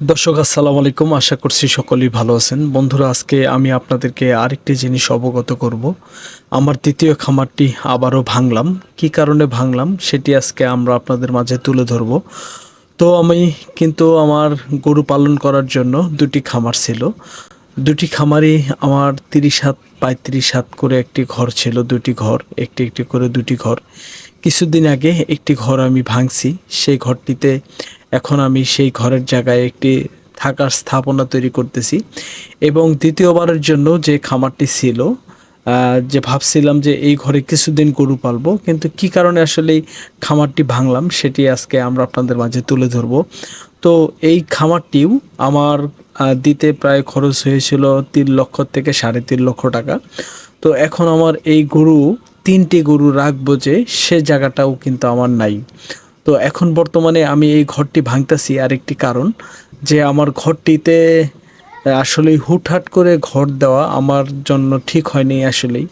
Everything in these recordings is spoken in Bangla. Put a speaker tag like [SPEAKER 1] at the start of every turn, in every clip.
[SPEAKER 1] দর্শক, আসসালামু আলাইকুম। আশা করছি সকলেই ভালো আছেন। বন্ধুরা, আজকে আমি আপনাদেরকে আরেকটি জিনিস অবগত করব। আমার দ্বিতীয় খামারটি আবারও ভাঙলাম। কি কারণে ভাঙলাম, সেটি আজকে আমরা আপনাদের মাঝে তুলে ধরব। তো আমি কিন্তু আমার গরু পালন করার জন্য দুটি খামার ছিল। দুটি খামারই আমার তিরিশ হাত, পঁয়ত্রিশ হাত করে একটি ঘর ছিল, দুটি ঘর, একটি একটি করে দুটি ঘর। কিছুদিন আগে একটি ঘর আমি ভাঙছি। সেই ঘরটিতে এখন আমি সেই ঘরের জায়গায় একটি থাকার স্থাপনা তৈরি করতেছি। এবং দ্বিতীয়বারের জন্য যে খামারটি ছিল যে ভাবছিলাম যে এই ঘরে কিছুদিন গরু পালবো, কিন্তু কি কারণে আসলে এই খামারটি ভাঙলাম, সেটি আজকে আমরা আপনাদের মাঝে তুলে ধরবো। তো এই খামারটিও আমার দিতে প্রায় খরচ হয়েছিল তিন লক্ষ থেকে সাড়ে তিন লক্ষ টাকা। তো এখন আমার এই গরু, তিনটি গরু রাখব যে সে জায়গাটাও কিন্তু আমার নাই। তো এখন বর্তমানে আমি এই ঘরটি ভাঙতেছি আরেকটি কারণ যে আমার ঘরটিতে আসলে হুটহাট করে ঘর দেওয়া আমার জন্য ঠিক হয়নি আসলেই।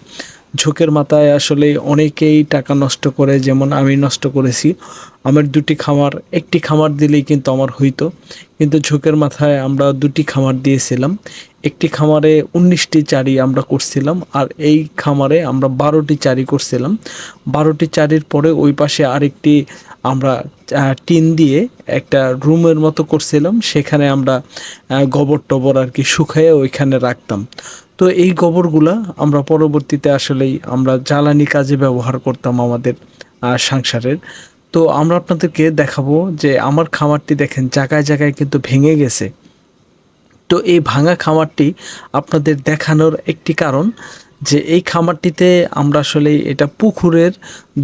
[SPEAKER 1] ঝোঁকের মাথায় আসলে অনেকেই টাকা নষ্ট করে, যেমন আমি নষ্ট করেছি। আমার দুটি খামার, একটি খামার দিলেই কিন্তু আমার হইতো। কিন্তু ঝোঁকের মাথায় আমরা দুটি খামার দিয়েছিলাম। একটি খামারে উনিশটি চারি আমরা করছিলাম আর এই খামারে আমরা বারোটি চারি করছিলাম। বারোটি চারির পরে ওই পাশে আরেকটি আমরা টিন দিয়ে একটা রুমের মতো করছিলাম। সেখানে আমরা গোবর টবর আর কি শুকায়ে ওইখানে রাখতাম। তো এই গোবরগুলা আমরা পরবর্তীতে আসলেই আমরা জ্বালানি কাজে ব্যবহার করতাম আমাদের সংসারের। তো আমরা আপনাদেরকে দেখাবো যে আমার খামারটি দেখেন, জায়গায় জায়গায় কিন্তু ভেঙে গেছে। তো এই ভাঙা খামারটি আপনাদের দেখানোর একটি কারণ যে এই খামারটিতে আমরা আসলে এটা পুকুরের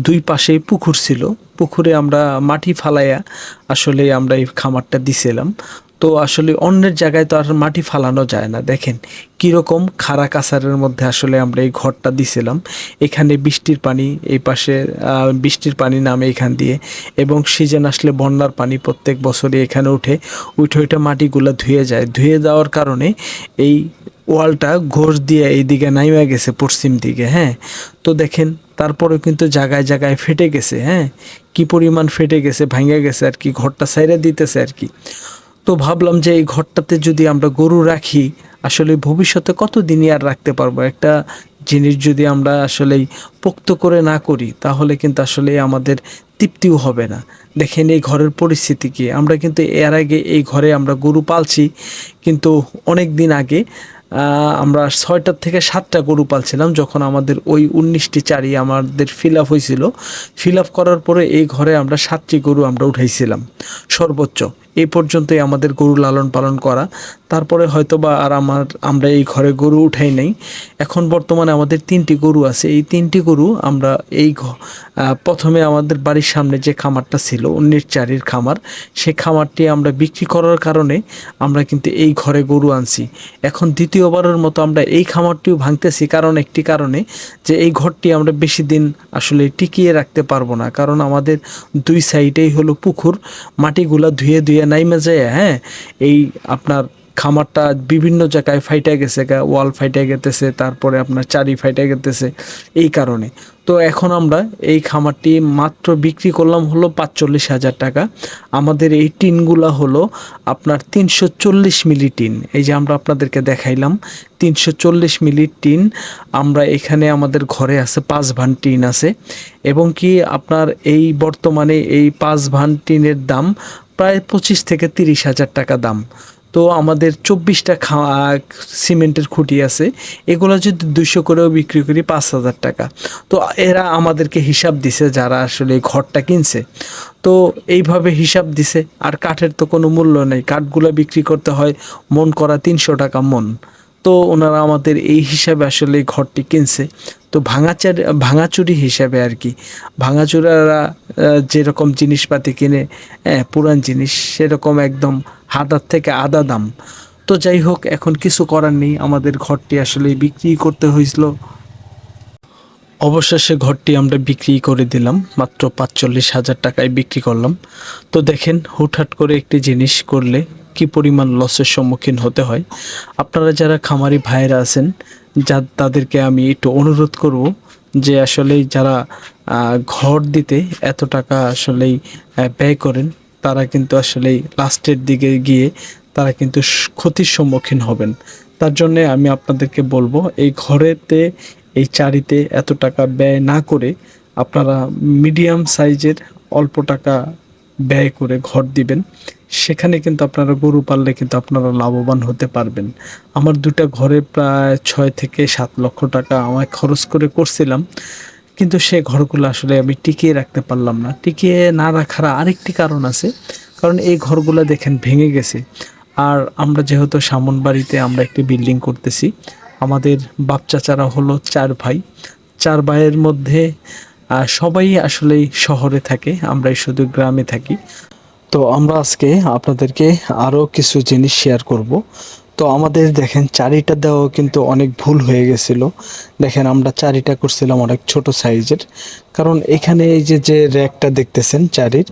[SPEAKER 1] দুই পাশেই পুকুর ছিল। পুকুরে আমরা মাটি ফালাইয়া আসলে আমরা এই খামারটা দিছিলাম। তো আসলে অন্যের জায়গায় তো আর মাটি ফালানো যায় না। দেখেন কীরকম খাড়া কাছারের মধ্যে আসলে আমরা এই ঘরটা দিছিলাম। এখানে বৃষ্টির পানি এই পাশে বৃষ্টির পানি নামে এখান দিয়ে এবং সিজন আসলে বন্যার পানি প্রত্যেক বছরই এখানে উঠে উঠে উঠে মাটিগুলো ধুয়ে যায়। ধুয়ে যাওয়ার কারণে এই ওয়ালটা ঘোষ দিয়ে এইদিকে নাইমা গেছে পশ্চিম দিকে হ্যাঁ? তো দেখেন, তারপরেও কিন্তু জায়গায় জায়গায় ফেটে গেছে হ্যাঁ? কি পরিমাণ ফেটে গেছে ভাঙে গেছে আর কি, ঘরটা সাইরে দিতেছে আর কি। তো ভাবলাম যে এই ঘরটাতে যদি আমরা গরু রাখি, আসলে ভবিষ্যতে কত দিনই আর রাখতে পারব? একটা জিনিস যদি আমরা আসলেই পোক্ত করে না করি, তাহলে কিন্তু আসলে আমাদের তৃপ্তিও হবে না। দেখেন এই ঘরের পরিস্থিতি কি? আমরা কিন্তু এর আগে এই ঘরে আমরা গরু পালছি, কিন্তু অনেক দিন আগে আমরা ছয়টার থেকে সাতটা গরু পালছিলাম, যখন আমাদের ওই উনিশটি চারি আমাদের ফিল আপ হয়েছিল। ফিল আপ করার পরে এই ঘরে আমরা সাতটি গরু আমরা উঠাইছিলাম, সর্বোচ্চ। এই পর্যন্তই আমাদের গরু লালন পালন করা। তারপরে হয়তো বা আর আমার, আমরা এই ঘরে গরু উঠাই নাই। এখন বর্তমানে আমাদের তিনটি গরু আছে। এই তিনটি গরু আমরা এই প্রথমে আমাদের বাড়ির সামনে যে খামারটা ছিল, অন্যের চারির খামার সেই খামারটি আমরা বিক্রি করার কারণে আমরা কিন্তু এই ঘরে গরু আনছি। এখন দ্বিতীয়বারের মতো আমরা এই খামারটিও ভাঙতেছি কারণ একটি কারণে যে এই ঘরটি আমরা বেশি দিন আসলে টিকিয়ে রাখতে পারব না। কারণ আমাদের দুই সাইডেই হলো পুকুর, মাটিগুলা ধুয়ে ধুয়ে নাইমে যায় হ্যাঁ? এই আপনার খামারটা বিভিন্ন জায়গায় ফাইটে গেছে ওয়াল ফাইটে গেতেছে, তারপরে আপনার চারি ফাইটে গেতেছে, এই কারণে। তো এখন আমরা এই খামারটি মাত্র বিক্রি করলাম হলো পাঁচচল্লিশ হাজার টাকা। আমাদের এই টিনগুলা হলো আপনার তিনশো চল্লিশ মিলি টিন। এই যে আমরা আপনাদেরকে দেখাইলাম, তিনশো চল্লিশ মিলি টিন আমরা এখানে আমাদের ঘরে আছে, পাঁচ ভান টিন আছে। এবং কি আপনার এই বর্তমানে এই পাঁচ ভান টিনের দাম প্রায় পঁচিশ থেকে তিরিশ হাজার টাকা দাম। তো আমাদের চব্বিশটা সিমেন্টের খুঁটি আছে, এগুলো যদি দুশো করেও বিক্রি করি পাঁচ হাজার টাকা। তো এরা আমাদেরকে হিসাব দিছে যারা আসলে ঘরটা কিনছে। তো এইভাবে হিসাব দিছে, আর কাঠের তো কোনো মূল্য নেই। কাঠগুলো বিক্রি করতে হয় মন করা তিনশো টাকা মন। তো ওনারা আমাদের এই হিসাবে আসলে ঘরটি কিনছে। তো ভাঙাচার, ভাঙাচুরি হিসাবে আর কি। ভাঙাচুরারা যেরকম জিনিসপাতি কিনে হ্যাঁ পুরান জিনিস, সেরকম একদম হাতার থেকে আদা দাম। তো যাই হোক, এখন কিছু করার নেই। আমাদের ঘরটি আসলে বিক্রি করতে হয়েছিল। অবশেষে ঘরটি আমরা বিক্রি করে দিলাম। মাত্র পাঁচচল্লিশ হাজার টাকায় বিক্রি করলাম। তো দেখেন, হুটহাট করে একটি জিনিস করলে কি পরিমাণ লসের সম্মুখীন হতে হয়? আপনারা যারা খামারি ভাইয়েরা আছেন, যা তাদেরকে আমি একটু অনুরোধ করব যে আসলে যারা ঘর দিতে এত টাকা আসলেই ব্যয় করেন, তারা কিন্তু আসলেই লাস্টের দিকে গিয়ে তারা কিন্তু ক্ষতির সম্মুখীন হবেন। তার জন্য আমি আপনাদেরকে বলব, এই ঘরেতে, এই চারিতে এত টাকা ব্যয় না করে আপনারা মিডিয়াম সাইজের অল্প টাকা ব্যয় করে ঘর দিবেন, সেখানে কিন্তু আপনারা গরু পাললে কিন্তু আপনারা লাভবান হতে পারবেন। আমার দুটা ঘরে প্রায় ছয় থেকে সাত লক্ষ টাকা আমায় খরচ করে করছিলাম, কিন্তু সে ঘরগুলো আসলে আমি টিকিয়ে রাখতে পারলাম না। টিকিয়ে না রাখার আরেকটি কারণ আছে, কারণ এই ঘরগুলো দেখেন ভেঙে গেছে। আর আমরা যেহেতু সামন বাড়িতে আমরা একটি বিল্ডিং করতেছি, আমাদের বাপ চাচারা হলো চার ভাই। চার ভাইয়ের মধ্যে সবাই আসলেই শহরে থাকে, আমরাই শুধু গ্রামে থাকি। তো আমরা আজকে আপনাদেরকে আরও কিছু জিনিস শেয়ার করব। তো আমাদের দেখেন চারিটা দেওয়া কিন্তু অনেক ভুল হয়ে গেছিল। দেখেন আমরা চারিটা করছিলাম অনেক ছোট সাইজের। কারণ এখানে এই যে যে র্যাকটা দেখতেছেন চারির,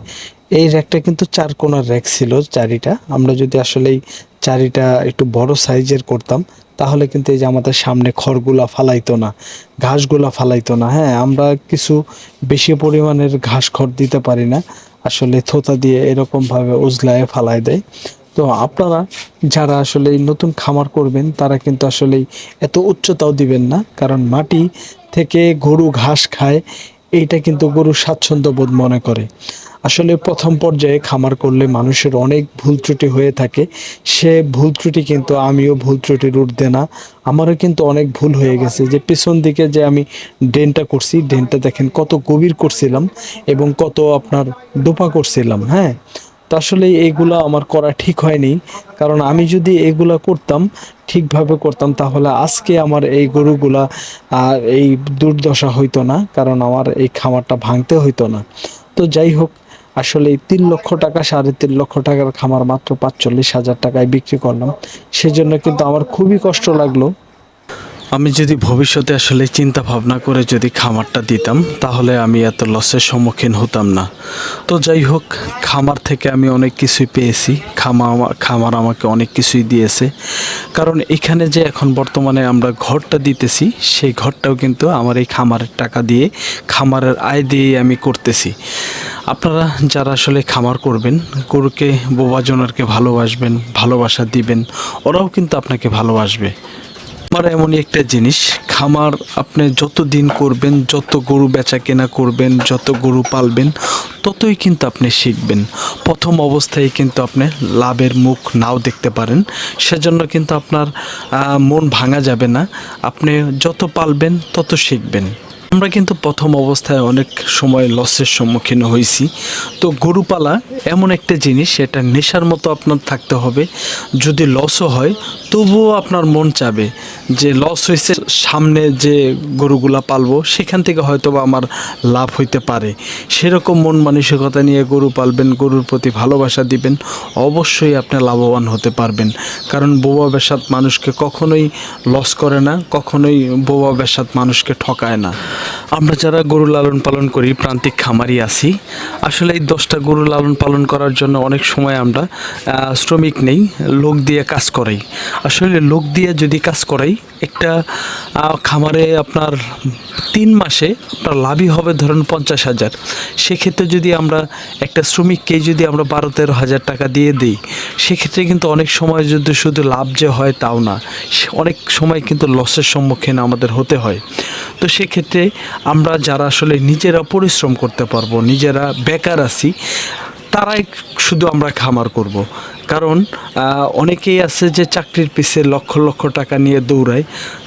[SPEAKER 1] এই র্যাকটা কিন্তু চার কোনার র্যাক ছিল চারিটা। আমরা যদি আসলেই চারিটা একটু বড় সাইজের করতাম তাহলে কিন্তু এই যে আমাদের সামনে খড়গুলা ফালাইতো না, ঘাসগুলা ফালাইতো না হ্যাঁ আমরা কিছু বেশি পরিমাণের ঘাস খড় দিতে পারি না, আসলে থোতা দিয়ে এরকমভাবে উজলায় ফালাই দেয়। তো আপনারা যারা আসলে নতুন খামার করবেন, তারা কিন্তু আসলে এত উচ্চতাও দিবেন না, কারণ মাটি থেকে গরু ঘাস খায় এইটা কিন্তু গরু স্বাচ্ছন্দ্য বোধ মনে করে। আসলে প্রথম পর্যায়ে খামার করলে মানুষের অনেক ভুল ত্রুটি হয়ে থাকে। সে ভুল ত্রুটি কিন্তু আমিও ভুল ত্রুটির উঠতে না। আমারও কিন্তু অনেক ভুল হয়ে গেছে যে পেছন দিকে যে আমি ড্রেনটা করছি, ড্রেনটা দেখেন কত গভীর করছিলাম এবং কত আপনার ডোপা করছিলাম হ্যাঁ? আসলে এইগুলো আমার করা ঠিক হয়নি। কারণ আমি যদি এগুলা করতাম, ঠিকভাবে করতাম, তাহলে আজকে আমার এই গরুগুলা আর এই দুর্দশা হইতো না, কারণ আমার এই খামারটা ভাঙতে হইতো না। তো যাই হোক আসলে তিন লক্ষ টাকা, সাড়ে তিন লক্ষ টাকার খামার মাত্র পাঁচচল্লিশ হাজার টাকায় বিক্রি করলাম। সেজন্য কিন্তু আমার খুবই কষ্ট লাগল। আমি যদি ভবিষ্যতে আসলে চিন্তা ভাবনা করে যদি খামারটা দিতাম, তাহলে আমি এত লসের সম্মুখীন হতাম না। তো যাই হোক, খামার থেকে আমি অনেক কিছুই পেয়েছি। খামা, খামার আমাকে অনেক কিছুই দিয়েছে। কারণ এখানে যে এখন বর্তমানে আমরা ঘরটা দিতেছি, সেই ঘরটাও কিন্তু আমার এই খামারের টাকা দিয়ে, খামারের আয় দিয়েই আমি করতেছি। আপনারা যারা আসলে খামার করবেন, গরুকে বোবাজনারকে ভালোবাসবেন, ভালোবাসা দিবেন, ওরাও কিন্তু আপনাকে ভালোবাসবে। আমার এমনই একটা জিনিস, খামার আপনি যত দিন করবেন, যত গরু বেচা কেনা করবেন, যত গরু পালবেন, ততই কিন্তু আপনি শিখবেন। প্রথম অবস্থায় কিন্তু আপনি লাভের মুখ নাও দেখতে পারেন। সেজন্য কিন্তু আপনার মন ভাঙা যাবে না। আপনি যত পালবেন, তত শিখবেন। আমরা কিন্তু প্রথম অবস্থায় অনেক সময় লসের সম্মুখীন হয়েছি। তো গরুপালা এমন একটা জিনিস এটা নেশার মতো আপনার থাকতে হবে। যদি লসও হয়, তবুও আপনার মন চাবে যে লস হয়েছে, সামনে যে গরুগুলা পালবো, সেখান থেকে হয়তো বা আমার লাভ হইতে পারে। সেরকম মন মানসিকতা নিয়ে গরু পালবেন, গরুর প্রতি ভালোবাসা দিবেন, অবশ্যই আপনি লাভবান হতে পারবেন। কারণ বোবা বেসাত মানুষকে কখনোই লস করে না, কখনোই বোবা বেসাত মানুষকে ঠকায় না। আমরা যারা গরু লালন পালন করি, প্রান্তিক খামারি আছি, আসলে এই দশটা গরু লালন পালন করার জন্য অনেক সময় আমরা শ্রমিক নেই, লোক দিয়ে কাজ করাই। আসলে লোক দিয়ে যদি কাজ করাই, একটা খামারে আপনার তিন মাসে আপনার লাভই হবে ধরুন পঞ্চাশ হাজার। সেক্ষেত্রে যদি আমরা একটা শ্রমিককে যদি আমরা বারো তেরো হাজার টাকা দিয়ে দিই, সেক্ষেত্রে কিন্তু অনেক সময় যদি শুধু লাভ যে হয় তাও না অনেক সময় কিন্তু লসের সম্মুখীন আমাদের হতে হয়। তো সেক্ষেত্রে আমরা যারা আসলে নিজেরা পরিশ্রম করতে পারব, নিজেরা বেকার আছি, তারাই শুধু আমরা খামার করব। কারণ অনেকেই আছে যে চাকরির পিছে লক্ষ লক্ষ টাকা নিয়ে দৌড়ায়।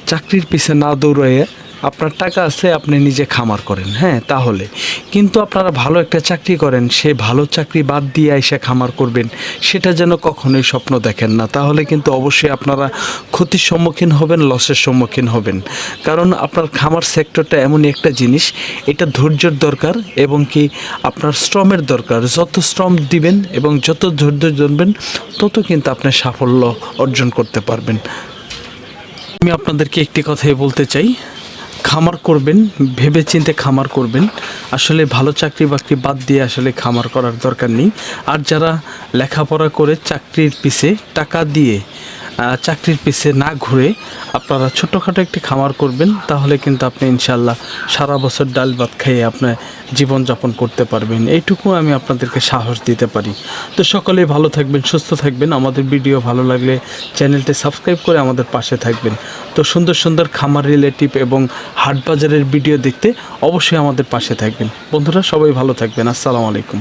[SPEAKER 1] চাকরির পিছে না দৌড়াইয়ে আপনার টাকা আছে, আপনি নিজে খামার করেন হ্যাঁ তাহলে। কিন্তু আপনারা ভালো একটা চাকরি করেন, সে ভালো চাকরি বাদ দিয়ে এসে খামার করবেন, সেটা যেন কখনোই স্বপ্ন দেখেন না। তাহলে কিন্তু অবশ্যই আপনারা ক্ষতির সম্মুখীন হবেন, লসের সম্মুখীন হবেন। কারণ আপনার খামার সেক্টরটা এমনই একটা জিনিস, এটা ধৈর্যের দরকার এবং কি আপনার শ্রমের দরকার। যত শ্রম দিবেন এবং যত ধৈর্য ধরবেন, তত কিন্তু আপনি সাফল্য অর্জন করতে পারবেন। আমি আপনাদেরকে একটি কথাই বলতে চাই খামার করবেন ভেবে চিন্তে খামার করবেন। আসলে ভালো চাকরি বাকরি বাদ দিয়ে আসলে খামার করার দরকার নেই। আর যারা লেখাপড়া করে চাকরির পিছে টাকা দিয়ে চাকরির পিছে না ঘুরে আপনারা ছোটোখাটো একটি খামার করবেন, তাহলে কিন্তু আপনি ইনশাল্লাহ সারা বছর ডাল ভাত খেয়ে আপনার জীবনযাপন করতে পারবেন। এইটুকু আমি আপনাদেরকে সাহস দিতে পারি। তো সকলেই ভালো থাকবেন, সুস্থ থাকবেন। আমাদের ভিডিও ভালো লাগলে চ্যানেলটি সাবস্ক্রাইব করে আমাদের পাশে থাকবেন। তো সুন্দর সুন্দর খামার রিলেটিভ এবং হাট বাজারের ভিডিও দেখতে অবশ্যই আমাদের পাশে থাকবেন। বন্ধুরা, সবাই ভালো থাকবেন। আসসালামু আলাইকুম।